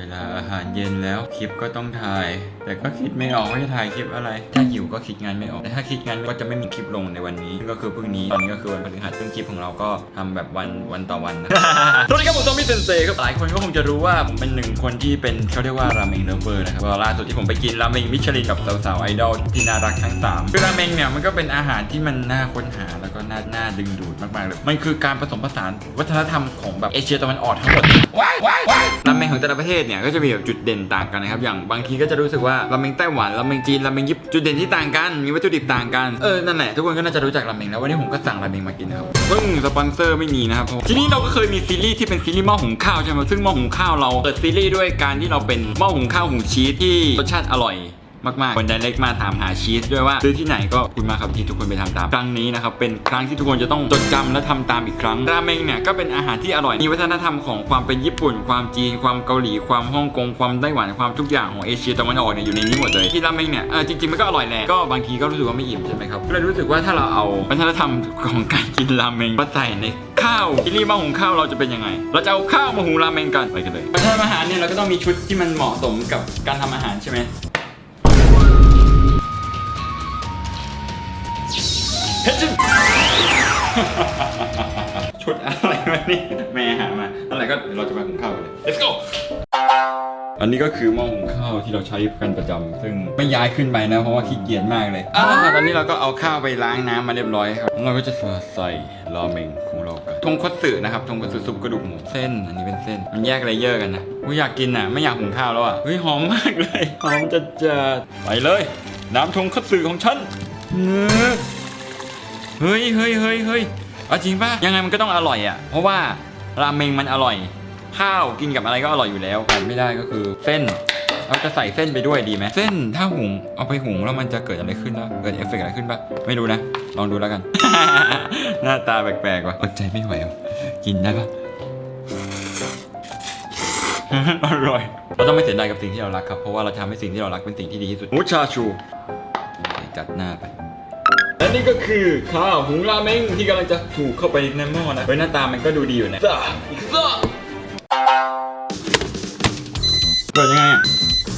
เวลาอาหารเย็นแล้วคลิปก็ต้องถ่าย แต่ก็คิดไม่ออกว่าจะถ่ายคลิปอะไร ถ้าหิวก็คิดงานไม่ออกแต่ถ้าคิดงานก็จะไม่มีคลิปลงในวันนี้ซึ่งก็คือพรุ่งนี้ตอนนี้ก็คือวันพฤหัสซึ่งคลิปของเราก็ทำแบบวันวันต่อวันนะสวัสดีครับผมซอมบี้เซนเซครับหลายคนก็คงจะรู้ว่าผมเป็นหนึ่งคนที่เป็นเขาเรียกว่าราเมงเลฟเวอร์นะครับก็ล่าสุดที่ผมไปกินราเมงมิชลินกับสาวๆไอดอลที่น่ารักทั้งสามคือราเมงเนี่ยมันก็เป็นอาหารที่มันน่าค้นหาแล้วก็น่าน่าดึงดูดมากๆเลยมันคือการผสมผสานวัฒนธรรมของแบบเอเชียตะวันออกทั้งหมดราเมงของแต่ละประเทศเนี่ยก็จะมีแบบจุดเด่นต่างกันนะครับอย่างบางทีก็จะรู้สึกว่าราเมงไต้หวันราเมงจีนราเมงญี่ปุ่นจุดเด่นที่ต่างกันมีวัตถุดิบต่างกันเออนั่นแหละทุกคนก็น่าจะรู้จักราเมงแล้ววันนี้ผมก็สั่งราเมงมากินนะครับซึ่งสปอนเซอร์ไม่มีนะครับทีนี้เราก็เคยมีซีรีส์ที่เป็นซีรีส์หม้อหุงข้าวใช่ไหมซึ่งหม้อหุงข้าวเราเปิดซีรีส์ด้วยการที่เราเป็นหม้อหุงข้าวหุงชีสที่รสชาติอร่อย มากๆ คนไดเล็กมาถามหาชีสด้วยว่าซื้อที่ไหนก็คุณมาครับที่ทุกคนไปทำตาม ครั้งนี้นะครับเป็นครั้งที่ทุกคนจะต้องจดจำและทำตามอีกครั้ง ราเมงเนี่ยก็เป็นอาหารที่อร่อย มีวัฒนธรรมของความเป็นญี่ปุ่น ความจีน ความเกาหลี ความฮ่องกง ความไต้หวัน ความทุกอย่างของเอเชียตะวันออกเนี่ยอยู่ในนี้หมดเลยที่ราเมงเนี่ยเออจริงๆมันก็อร่อยแหละ ก็บางทีก็รู้สึกว่าไม่อิ่มใช่ไหมครับ ก็เลยรู้สึกว่าถ้าเราเอาวัฒนธรรมของการกินราเมงมาใส่ในข้าวที่รีบมาหุงข้าวเราจะเป็นยังไง เราจะเอาข้าวมาหุงราเมงกันไปกันเลยการทำอาหารเนี่ยเราก็ต้องมีชุดที่มันเหมาะสมกับการทำอาหารใช่ไหม ชุดอะไรวะนี่แม่หามาอะไรก็เดี๋ยวเราจะมาหุงข้าวกันเลย let's go อันนี้ก็คือหม้อหุงข้าวที่เราใช้กันประจำซึ่งไม่ย้ายขึ้นไปนะเพราะว่าขี้เกียจมากเลยอ่าตอนนี้เราก็เอาข้าวไปล้างน้ำมาเรียบร้อยครับเราก็จะใส่ราเมงของเรากันทงคัตสึนะครับทงคัตสึซุปกระดูกหมูเส้น อันนี้เป็นเส้น มันแยกเลเยอร์กันนะกูอยากกินอะไม่อยากหุงข้าวแล้วอะเฮ้ยหอมมากเลยหอมจะจะไปเลย น้ำทงคัตสึของฉันเนื้อ เฮ้ยเฮ้ยเฮ้ยเฮ้ยเอาจริงป่ะยังไงมันก็ต้องอร่อยอะ เพราะว่าราเมงมันอร่อย ข้าวกินกับอะไรก็อร่อยอยู่แล้วขาดไม่ได้ก็คือเส้นเราจะใส่เส้นไปด้วยดีไหมเส้นถ้าหุงเอาไปหุงแล้วมันจะเกิดอะไรขึ้นนะเกิดเอฟเฟกต์อะไรขึ้นป่ะไม่รู้นะ ลองดูแล้วกัน หน้าตาแปลกๆว่ะอดใจไม่ไหวว่ะกินได้ปะอร่อย เราต้องไม่เสียดายกับสิ่งที่เรารักครับ เพราะว่าเราทำให้สิ่งที่เรารักเป็นสิ่งที่ดีที่สุดมูชาชู จัดหน้าไป และนี่ก็คือข้าวหุงราเมงที่กำลังจะถูกเข้าไปในหม้อนะเฮ้ยหน้าตามันก็ดูดีอยู่นะซ่าอีกซ่าเปิดยังไงอะ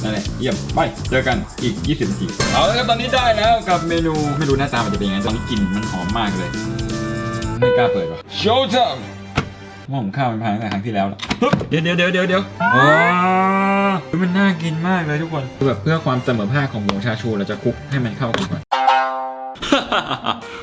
นั่นแหละเยี่ยมไปเจอกันอีก 20นาทีเอาละครับตอนนี้ได้แล้วกับเมนูไม่รู้หน้าตามันจะเป็นยังไงตอนนี้กลิ่นมันหอมมากเลยอืมไม่กล้าเปิดว่ะโชว์จังหม้อหุงข้าวมันพังตั้งแต่ครั้งที่แล้วแล้วปึ๊บเดี๋ยวเดี๋ยวเดี๋ยวเดี๋ยวเดี๋ยวว้าวเฮ้ยมันน่ากินมากเลยทุกคนคือแบบเพื่อความเสมอภาคของหมูชาชูเราจะคลุกให้มันเข้ากันก่อน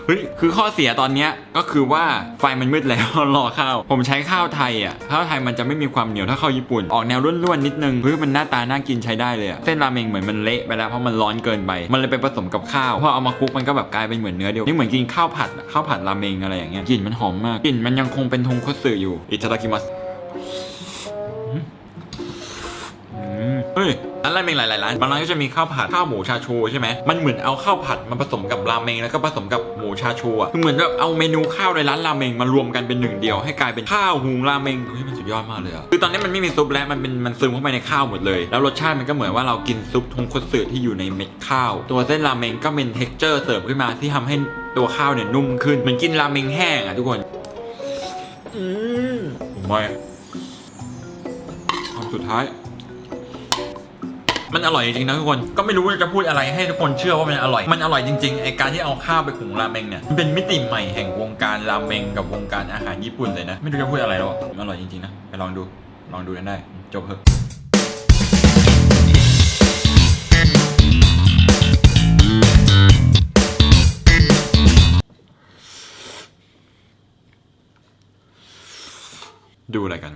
เฮ้ยคือข้อเสียตอนเนี้ยก็คือว่าไฟมันมืดแล้วรอข้าว ผมใช้ข้าวไทยอะข้าวไทยมันจะไม่มีความเหนียวถ้าข้าวญี่ปุ่นออกแนวร่วนๆนิดนึงเฮ้ยมันหน้าตาน่ากินใช้ได้เลยเส้นราเมงเหมือนมันเละไปแล้วเพราะมันร้อนเกินไป มันเลยไปผสมกับข้าวพอเอามาคลุกมันก็แบบกลายเป็นเหมือนเนื้อเดียวนี่เหมือนกินข้าวผัดข้าวผัดราเมงอะไรอย่างเงี้ยกลิ่นมันหอมมากกลิ่นมันยังคงเป็นทงคัตสึอยู่อิตาดากิมัส เฮ้ยร้านราเมงหลายๆร้านบางร้านก็จะมีข้าวผัดข้าวหมูชาชูใช่ไหมมันเหมือนเอาข้าวผัดมาผสมกับราเมงแล้วก็ผสมกับหมูชาชูอะคือเหมือนแบบเอาเมนูข้าวในร้านราเมงมารวมกันเป็นหนึ่งเดียวให้กลายเป็นข้าวหุงราเมงเฮ้ยมันสุดยอดมากเลยอะคือตอนนี้มันไม่มีซุปแล้วมันเป็นมันซึมเข้าไปในข้าวหมดเลย แล้วรสชาติมันก็เหมือนว่าเรากินซุปทงคัตสึที่อยู่ในเม็ดข้าว ตัวเส้นราเมงก็เป็นเท็กเจอร์เสริมขึ้นมาที่ทำให้ตัวข้าวเนี่ยนุ่มขึ้นเหมือนกินราเมงแห้งอะทุกคนอืมผมว่าคำสุดท้าย มันอร่อยจริงๆนะทุกคน ก็ไม่รู้จะพูดอะไรให้ทุกคนเชื่อว่ามันอร่อย มันอร่อยจริงๆไอการที่เอาข้าวไปหุงราเมงเนี่ยมันเป็นมิติใหม่แห่งวงการราเมงกับวงการอาหารญี่ปุ่นเลยนะ ไม่รู้จะพูดอะไรแล้วอะมันอร่อยจริงๆนะไปลองดูลองดูกันได้จบเถอะดูอะไรกันวะ